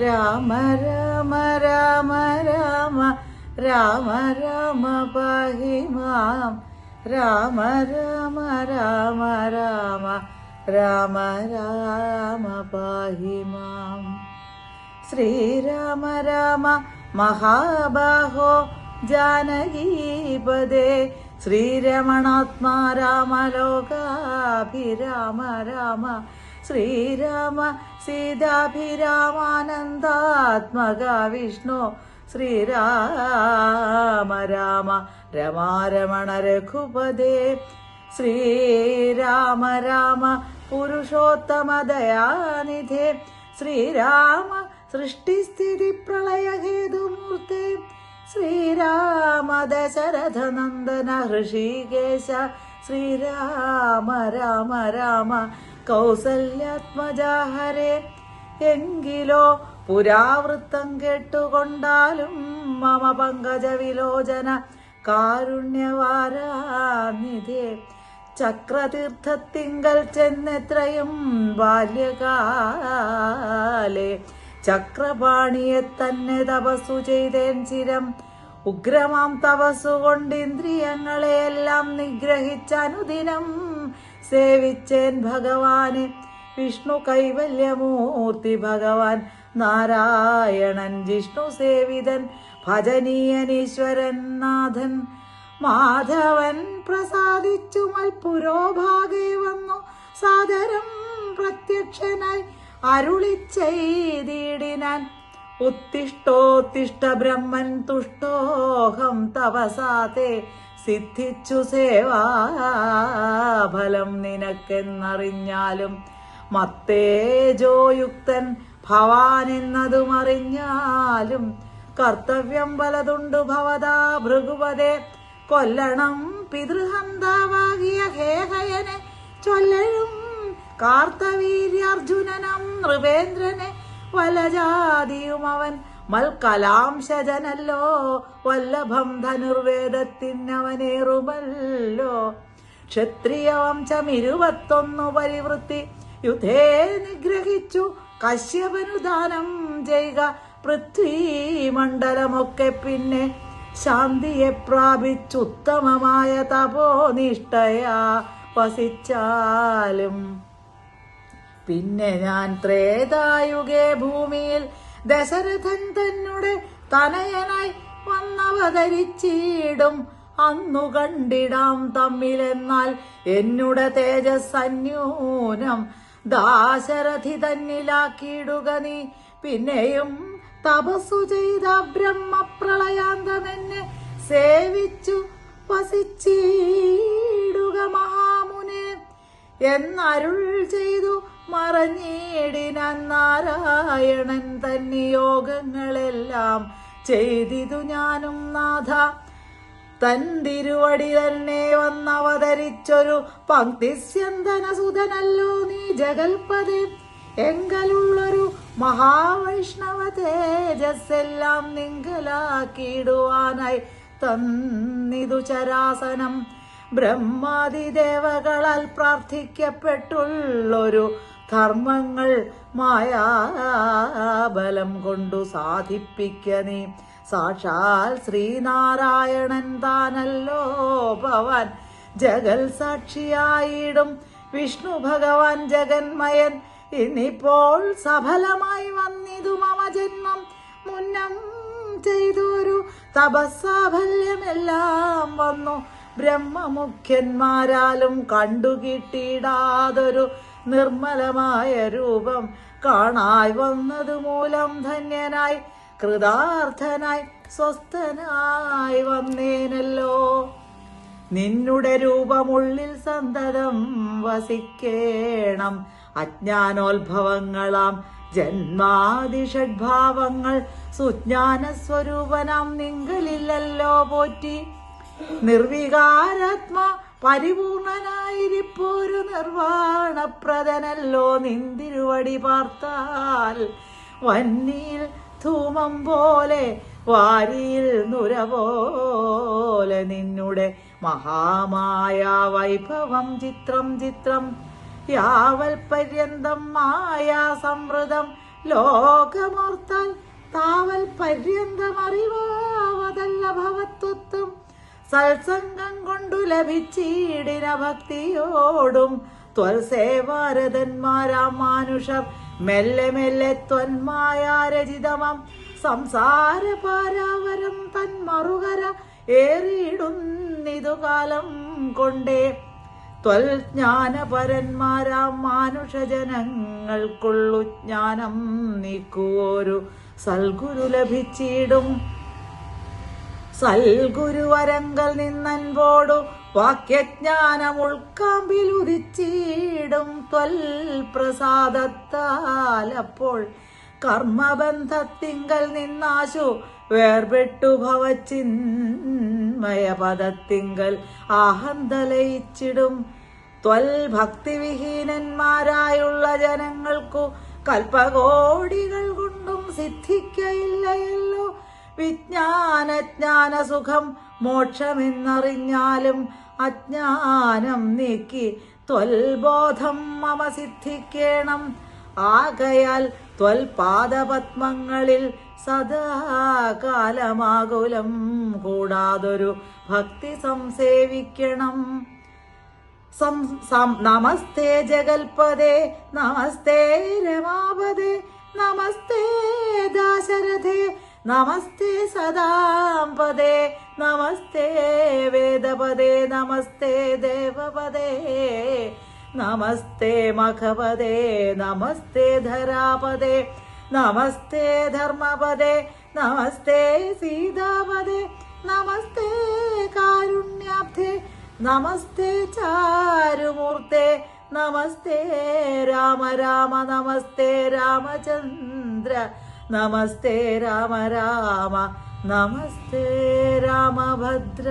രാമ രാമ രാമ രാമ രാമ രാമ പഹിമാം രാമ രാമ രാമ രാമ രാമ രാമ പാഹി മാം ശ്രീരാമ രാമ മഹാബാഹോ ജാനകീപദേ ശ്രീരമണാത്മാ രാമ ലോകാഭിരാമ രാമ ശ്രീരാമ സീതാഭിരാമാനന്ദാത്മക വിഷ്ണു ശ്രീരാമ രാമ രമാരമണ രഘുപദേ ശ്രീരാമ രാമ പുരുഷോത്തമ ദയാനിധേ. ശ്രീരാമ സൃഷ്ടിസ്ഥിതി പ്രളയഹേതുമൂർത്തെ ശ്രീരാമ ദശരഥ നന്ദന ഹൃഷീകേശ. ശ്രീരാമ രാമ രാമ കൗസല്യാത്മജാഹരേ എങ്കിലോ പുരാവൃത്തം കേട്ടുകൊണ്ടാലും മമ പങ്കജ വിലോചന കാരുണ്യവാരാനിധേ. ചക്രതീർത്ഥത്തിങ്കൽ ചെന്നെത്രയും ബാല്യകാലേ ചക്രപാണിയെ തന്നെ തപസ്സു ചെയ്തേൻ ചിരം. ഉഗ്രമാം തപസ്സുകൊണ്ട് ഇന്ദ്രിയങ്ങളെയെല്ലാം നിഗ്രഹിച്ച അനുദിനം സേവിച്ചേൻ ഭഗവാന്. വിഷ്ണു കൈവല്യമൂർത്തി ഭഗവാൻ. നാരായണൻ ജിഷ്ണു സേവിതൻ. ഭജനീയനീശ്വരൻ നാഥൻ. മാധവൻ പ്രസാദിച്ചു മൽപുരോഭാഗേ വന്നു. സാദരം പ്രത്യക്ഷനായി അരുളി ചെയ്തിടിനാൻ. ഉത്തിഷ്ടോത്തിഷ്ട ബ്രഹ്മൻ തുഷ്ടോഹം തപസാതെ സിദ്ധിച്ചു സേവാഫലം നിനക്കെന്നറിഞ്ഞാലും മത്തേജോയുക്തൻ ഭവാൻ എന്നതും അറിഞ്ഞാലും കർത്തവ്യം പലതുണ്ട് ഭവതാ ഭൃഗുപതേ. കൊല്ലണം പിതൃഹന്താവാകിയ ഹേഹയനെ ചൊല്ലഴും കാർത്തവീര്യാർജുനനം നൃപേന്ദ്രനെ വലജാതിയും അവൻ മൽകലാംശജനല്ലോ വല്ലഭം ധനുർവേദത്തിനവനേറുമല്ലോ. ക്ഷത്രിയ വംശം ഇരുപത്തൊന്നു പരിവൃത്തി യുധേ നിഗ്രഹിച്ചു കശ്യപനുദാനം ചെയ്യുക പൃഥ്വീമണ്ഡലമൊക്കെ പിന്നെ ശാന്തിയെ പ്രാപിച്ചുത്തമമായ തപോനിഷ്ഠയാ വസിച്ചാലും. പിന്നെ ഞാൻ ത്രേതായുഗേ ഭൂമിയിൽ ദശരഥൻ തന്നെ തനയനായി വന്നവതരിച്ചിടും. അന്നു കണ്ടിടാം തമ്മിലെന്നാൽ എന്നുടെ തേജസ് അന്യൂനം ദാശരഥി തന്നിലാക്കിയിടുക നീ. പിന്നെയും തപസ്സു ചെയ്ത ബ്രഹ്മപ്രളയാന്തമെന്നെ സേവിച്ചു വസിച്ചിടുക മഹാമുനെ. എന്നരുൾ മറഞ്ഞിടിനാൻ നാരായണൻ തന്നെ യോഗങ്ങളെല്ലാം ചെയ്തിതു ഞാനും നാഥ. തൻ തിരുവടി തന്നെ വന്നവതരിച്ചൊരു പങ്ക്തിസ്യന്തന സുതനല്ലോ നീ ജഗൽപതി. എങ്കലുള്ളൊരു മഹാവൈഷ്ണവ തേജസ്സെല്ലാം നിങ്കലാക്കിയിടുവാനായി തന്നിതു ചരാസനം. ബ്രഹ്മാതിദേവകളാൽ പ്രാർത്ഥിക്കപ്പെട്ടുള്ളൊരു ധർമ്മങ്ങൾ മായാബലം കൊണ്ടു സാധിപ്പിക്ക നീ. സാക്ഷാൽ ശ്രീനാരായണൻ താനല്ലോ ഭവാൻ. ജഗൽ സാക്ഷിയായിടും വിഷ്ണു ഭഗവാൻ ജഗന്മയൻ. ഇന്നിപ്പോൾ സഫലമായി വന്നിതു മമ ജന്മം മുന്നം ചെയ്തൊരു തപസ്സാഫല്യമെല്ലാം വന്നു. ബ്രഹ്മമുഖ്യന്മാരാലും കണ്ടുകിട്ടിയിടാതൊരു നിർമ്മലമായ രൂപം കാണായി വന്നത് മൂലം ധന്യനായി കൃതാർത്ഥനായി സ്വസ്ഥനായി വന്നേനല്ലോ. നിന്നുടെ രൂപമുള്ളിൽ സന്തതം വസിക്കേണം. അജ്ഞാനോത്ഭവങ്ങളാം ജന്മാതിഷഡ്ഭാവങ്ങൾ സുജ്ഞാന സ്വരൂപനാം നിങ്കലില്ലല്ലോ പോറ്റി. നിർവികാരാത്മ പരിപൂർണനായിരിപ്പോരു നിർവാണപ്രദനല്ലോ നിന്തിരുവടി പാർത്താൽ. വന്നിയിൽ ധൂമം പോലെ വാരിയിൽ നുര പോലെ നിന്നുടെ മഹാമായ വൈഭവം ചിത്രം ചിത്രം. യാവൽ പര്യന്തം മായാ സമൃതം ലോകമോർത്താൽ താവൽ പര്യന്തം അറിവാവതല്ല ഭവത്വത്വം. സത്സംഗം കൊണ്ടു ലഭിച്ചീടിന ഭക്തിയോടും ത്വൽസേവാരതന്മാരാം മാനുഷർ. മെല്ലെ മെല്ലെ ത്വന്മായാരചിതമം സംസാര പാരാവരം തൻ മറുകര ഏറിയിടുന്നിതു കാലം കൊണ്ടേ. ത്വൽജ്ഞാനപരന്മാരാം മാനുഷജനങ്ങൾക്കുള്ളു ജ്ഞാനം നീക്കുവോരു സൽഗുരു ലഭിച്ചിടും. സൽഗുരുവരങ്കൽ നിന്നൻപോടു വാക്യജ്ഞാനം ഉൾക്കാമ്പിൽ ഉദിച്ചിടും. ത്വൽ പ്രസാദത്താൽ അപ്പോൾ കർമ്മബന്ധത്തിങ്കൽ നിന്നാശു വേർപെട്ടു ഭവചിന്മയപദത്തിങ്കൽ ആഹന്തലയിച്ചിടും. ത്വൽ ഭക്തിവിഹീനന്മാരായുള്ള ജനങ്ങൾക്കു കൽപ്പകോടികൾ കൊണ്ടും സിദ്ധിക്കയില്ലയല്ലോ. വിജ്ഞാനജ്ഞാന സുഖം മോക്ഷമെന്നറിഞ്ഞാലും അജ്ഞാനം നീക്കി ത്വൽബോധം മമ സിദ്ധിക്കേണം ആകയാൽ ത്വൽപാദപത്മങ്ങളിൽ സദാകാലമാകുലം കൂടാതൊരു ഭക്തി സംസേവിക്കണം. നമസ്തേ ജഗൽപദേ നമസ്തേ രമാപദേ നമസ്തേ ദാശരഥേ നമസ്തേ സദാംപദേ നമസ്തേ വേദപദേ നമസ്തേ ദേവപദേ നമസ്തേ മഖപദേ നമസ്തേ ധരാപദേ നമസ്തേ ധർമ്മപദേ നമസ്തേ സീതാപദേ നമസ്തേ കാരുണ്യാബ്ധേ നമസ്തേ ചാരുമൂർത്തേ നമസ്തേ രാമ രാമ നമസ്തേ രാമചന്ദ്ര നമസ്തേ രാമ രാമ നമസ്തേ രാമഭദ്ര.